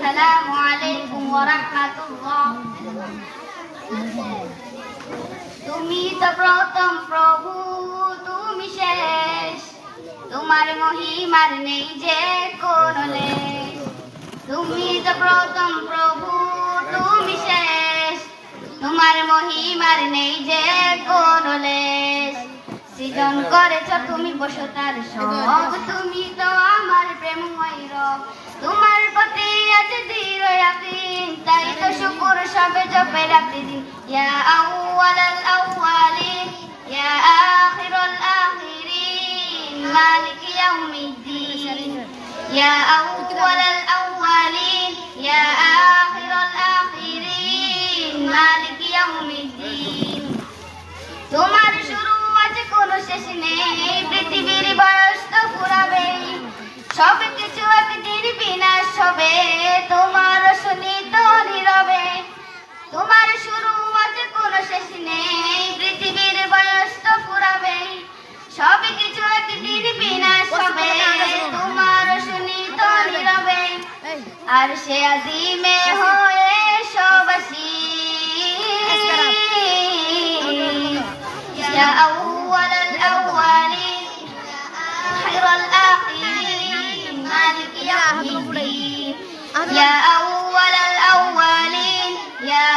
আসসালামু আলাইকুম ওয়া রাহমাতুল্লাহ তুমি তো প্রথম প্রভু তুমি শেষ। তোমার মহিমার নেই যে কোনো লেশ তুমি তো প্রথম প্রভু তুমি শেষ। তোমার মহিমার নেই যে কোনো লেশ সৃজন করেছ তুমি বসতার সব। তুমি তো আমার প্রেম রব। তোমার প্রতি আছে দৃঢ় ইয়াকিন তাই তো শুকুর সবে জপে রাতে দিন ইয়া আউয়ালাল আউয়ালিন, ইয়া আখিরাল আখিরিন, মালিক ইয়াউমিদ্দিন। ইয়া আউয়ালাল আউয়ালিন, ইয়া আখিরাল আখিরিন, মালিক ইয়াউমিদ্দিন। তোমার শুরু আছে কোনো শেষ নেই, পৃথিবীর বয়স তো ফুরাবেই সব কিছু একদিন বিনাশ হবে তোমার শুনিত নীরবে তোমার শুরু আছে কোনো শেষ নেই পৃথিবীর বয়স তো ফুরাবে সব কিছু একদিন বিনাশ হবে তোমার শুনিত নীরবে আর সে আজিমে হয়ে সবাসী يا أول الأولين خير الآخرين مالك يوم الدين يا أول الأولين يا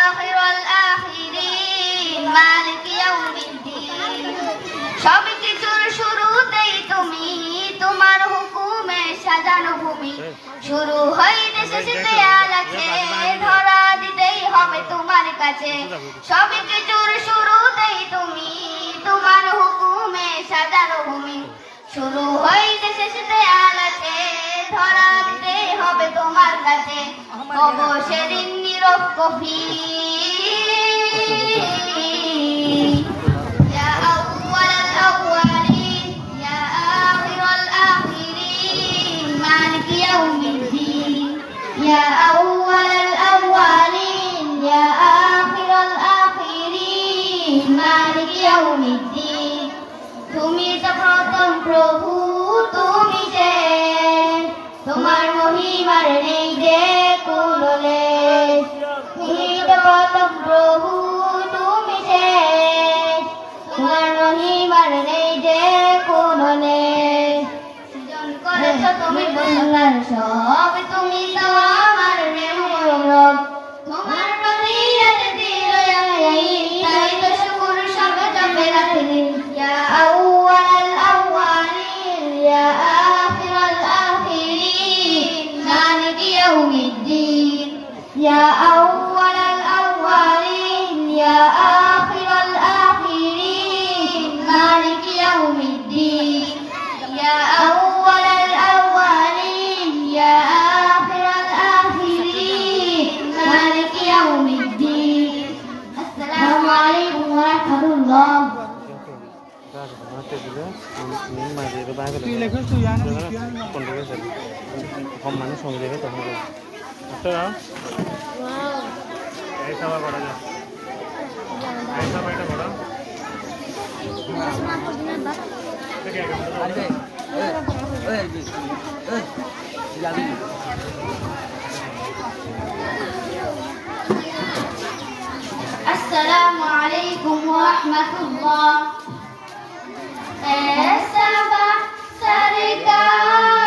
آخر الآخرين مالك يوم الدين সব কিছুর শুরুতেই তুমি তোমার হুকুমে সাজানো ভূমি শুরু হইতে শেষে আল আছে ধরা দিতেই হবে তোমার কাছে সব কিছুর শুরুতেই তুমি তোমার হুকুমে সাজানো ভূমি শুরু হইতে শেষে আল আছে ধরা দিতেই হবে তোমার কাছে অবশেরিন নীরব কফি يا أول الأولين يا آخر الآخرين مالك يوم الدين يا أول الأولين يا آخر الآخرين مالك يوم الدين তুমি তো প্রথম প্রভু তুমি যে। তোমার মহিমার নেই যে কোন তুমি তো প্রভু কম মানুষ সঙ্গে যাবে তখন আচ্ছা এই সবাই করা যায় এই সবাই এটা করা ঠিক আছে السلام عليكم ورحمة الله ऐसा Sarita.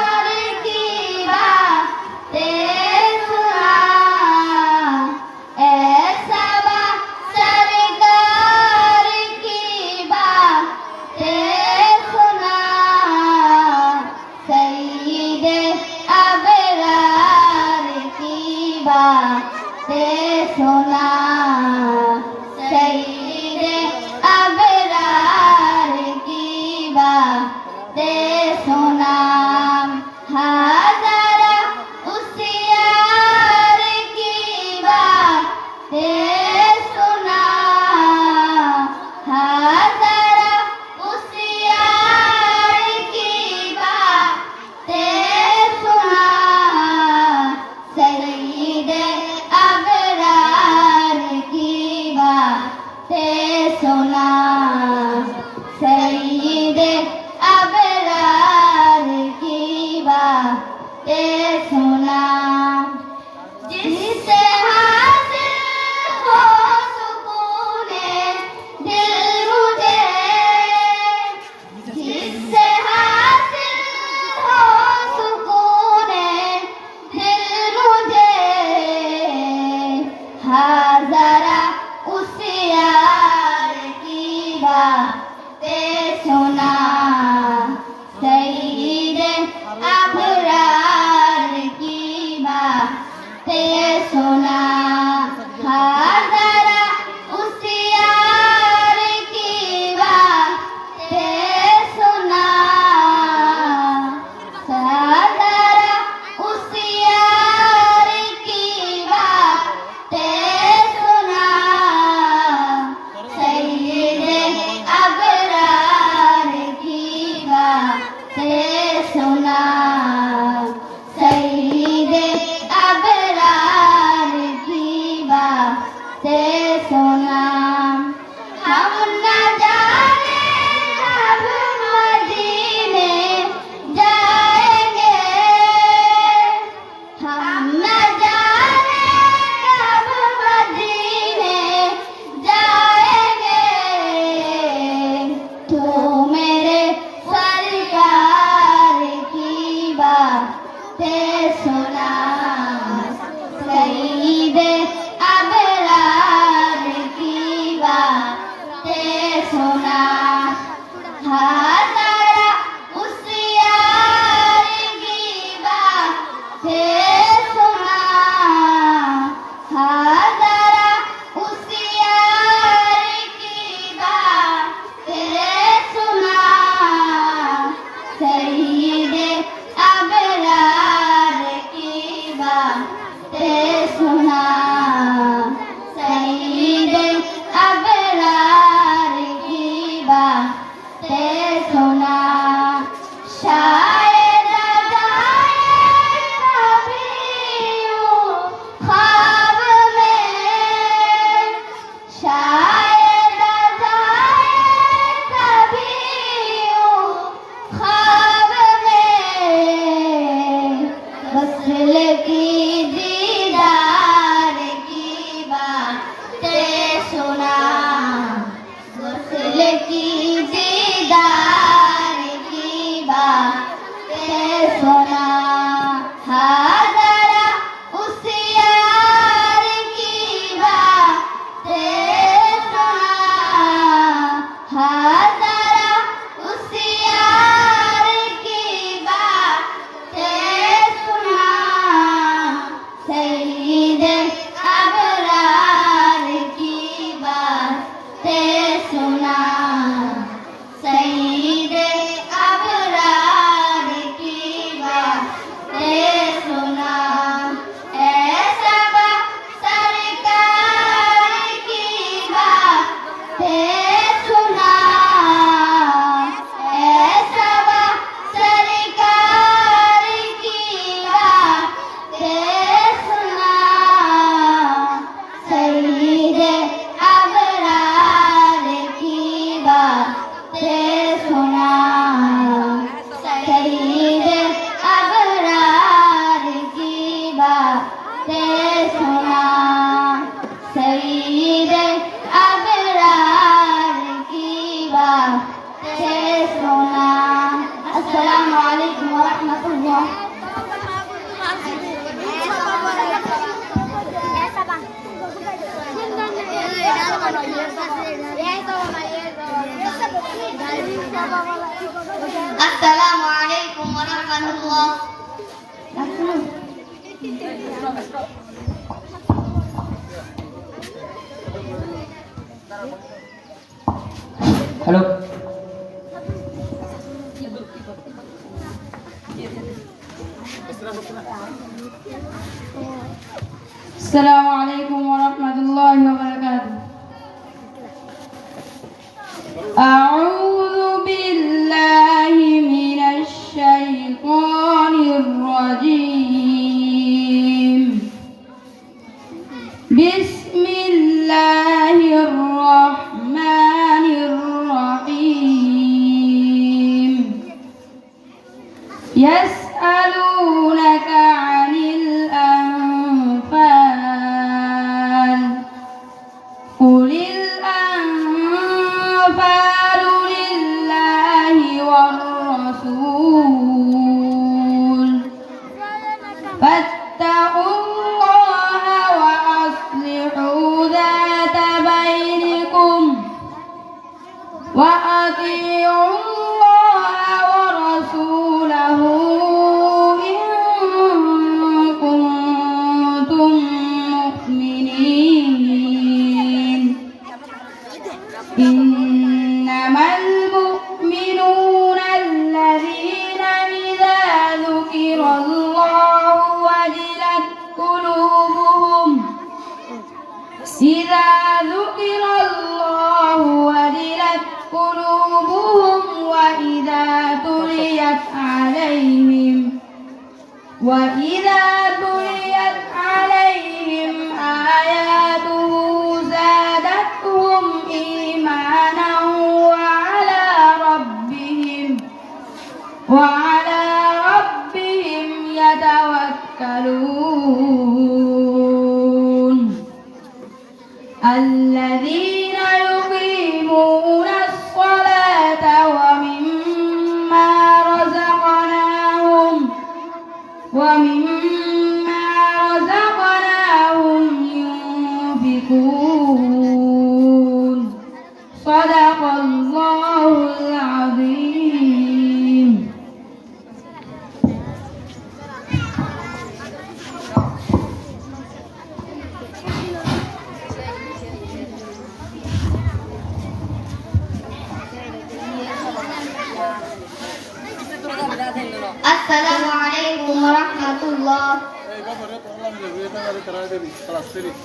Oh.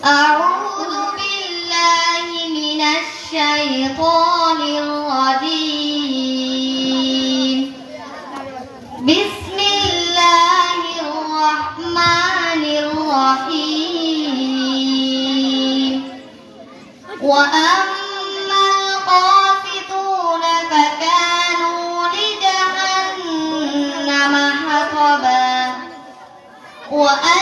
أعوذ بالله من الشيطان الرجيم. بسم الله الرحمن الرحيم. وأ 晚安。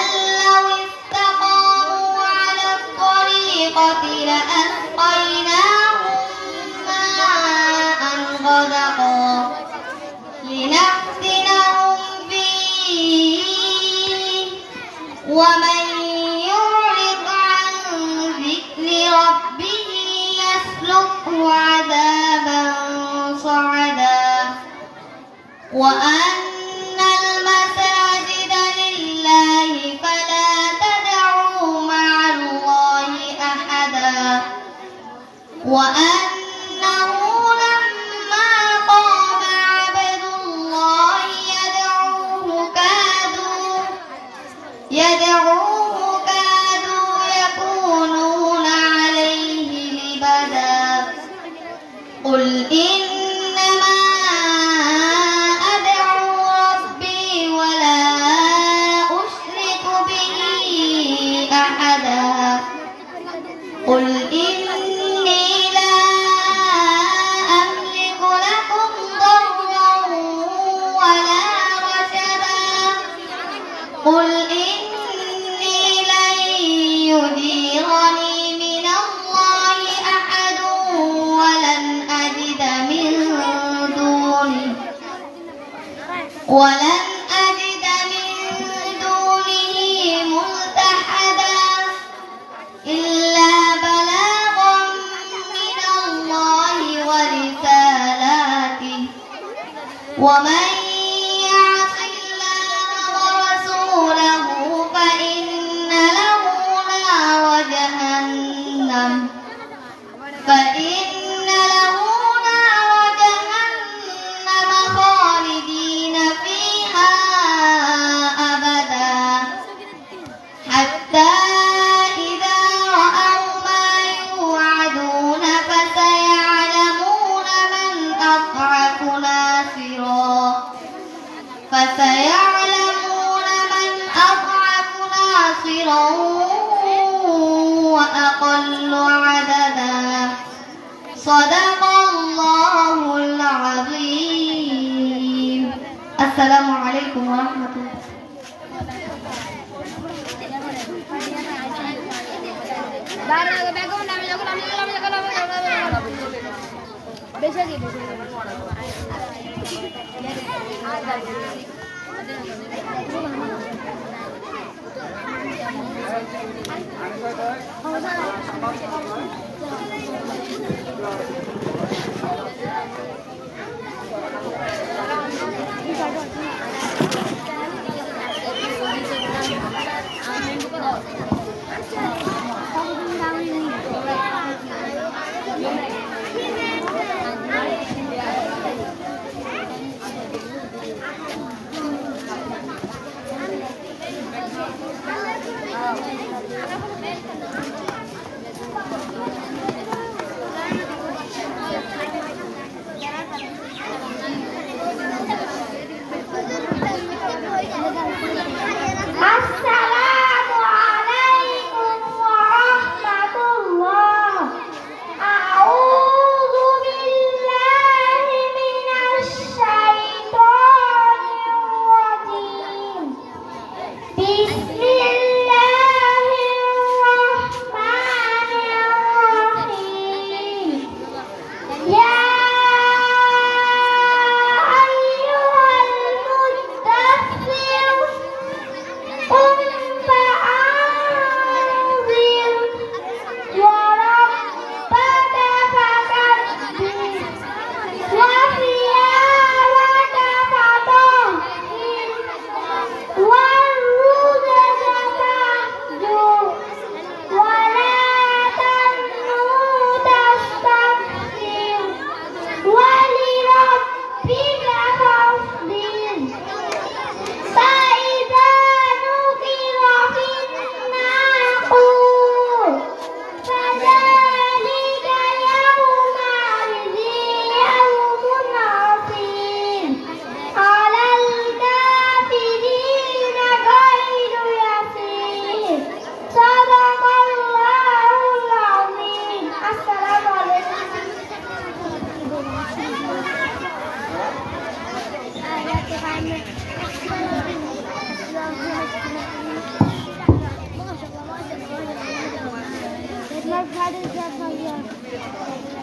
Al-Quran woman. صدق الله العظيم السلام عليكم ورحمة الله বেশি 好，我来。Let's try this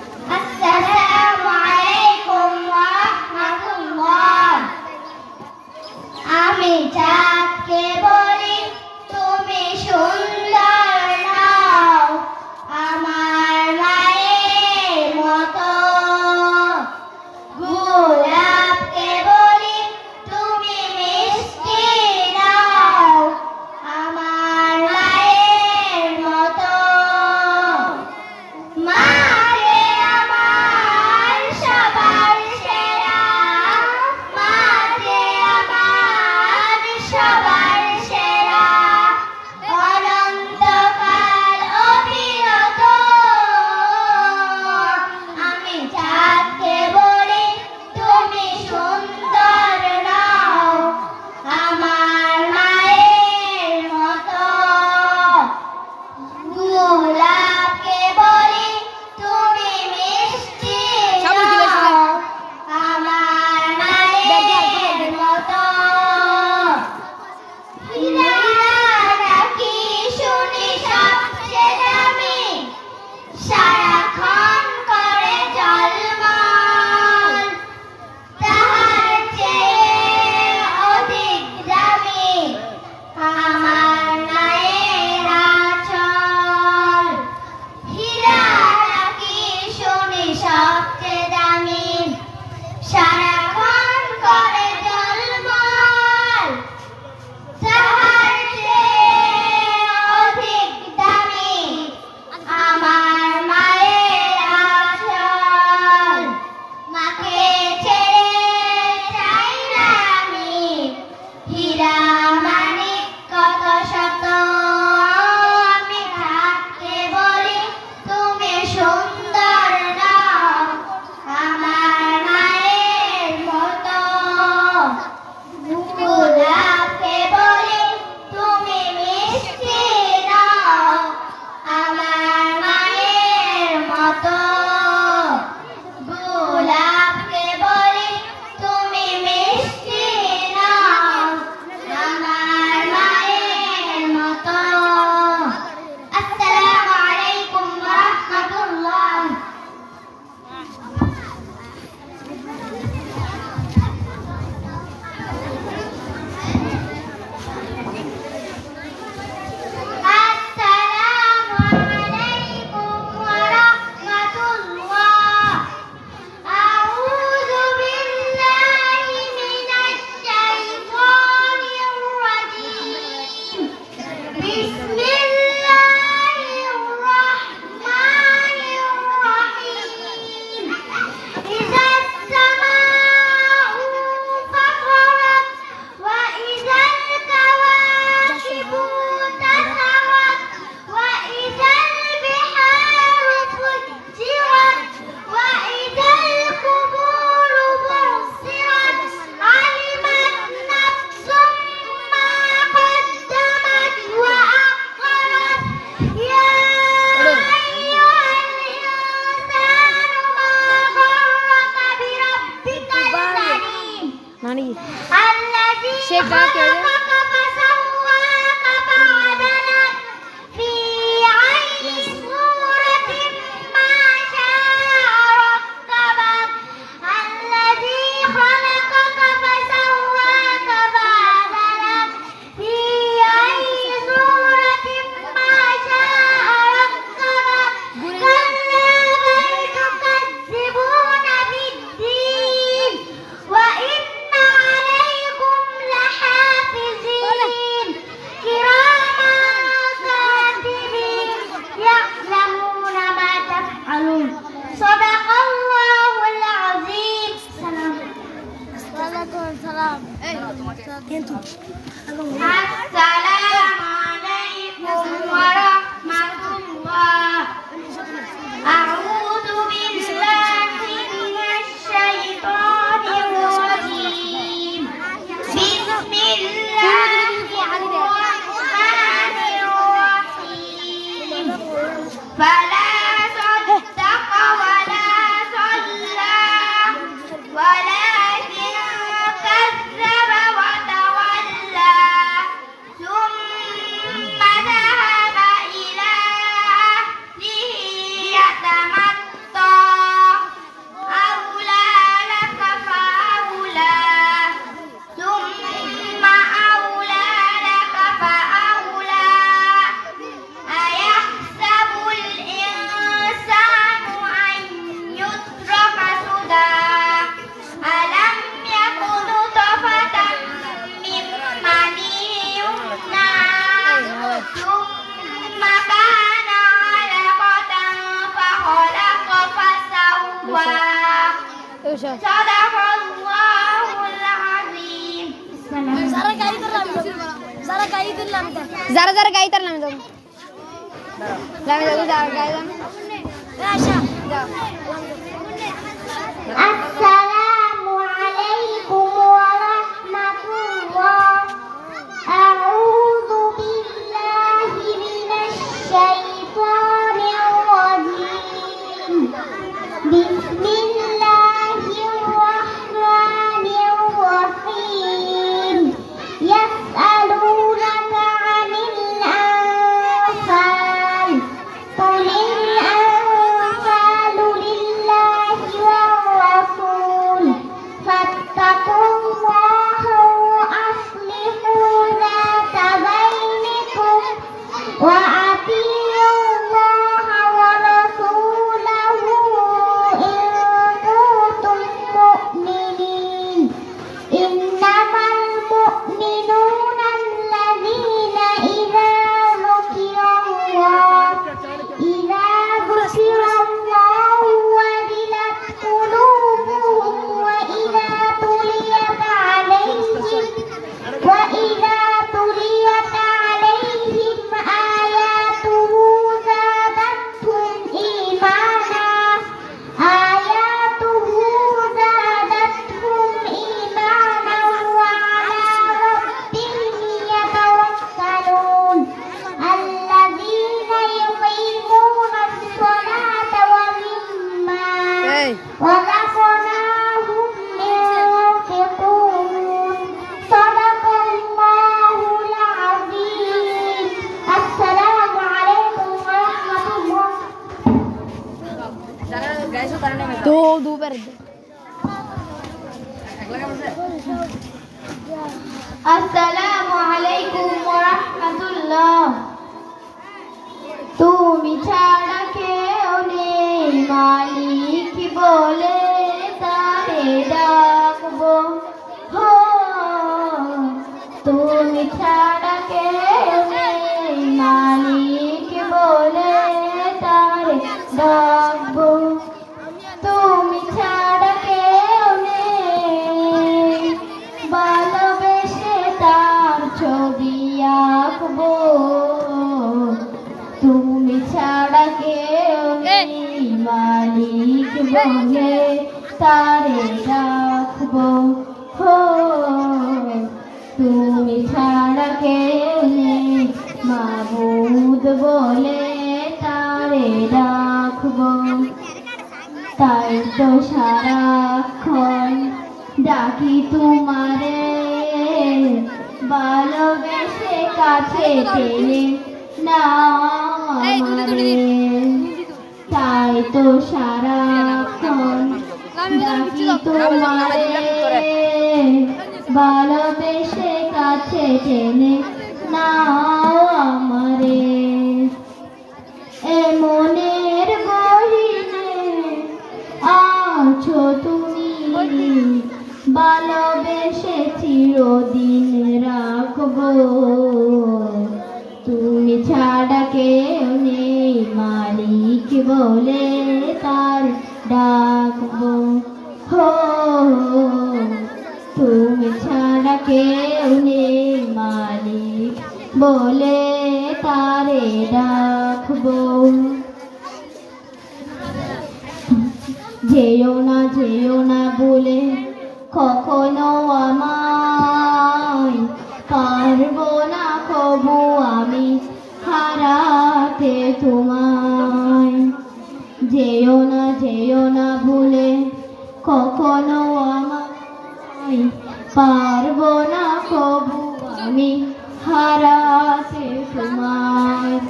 সেই ডাকে কিন্তু ডাকবো হো তুমি ছাড়া সারাক্ষণ ডাকি তোমারে ভালোবেসে কাছে টেনে না তাই তো সারাক্ষণ ডাকি তোমারে ভালোবেসে কাছে টেনে নাও চিরদিন রাখব। তুমি ছাড়া কেউ নেই, মালিক বলে তার ডাকবো। হো, তুমি ছাড়া কেউ নেই, মালিক বলে তারে ডাকবো। যেও না যেও না বলে কখনো আমায় পারব না কবু আমি হারাতে তোমায়। যেও না যেও না ভুলে কখনো আমায়। পারব না কবু আমি হারাতে তোমায়।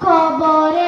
কবরে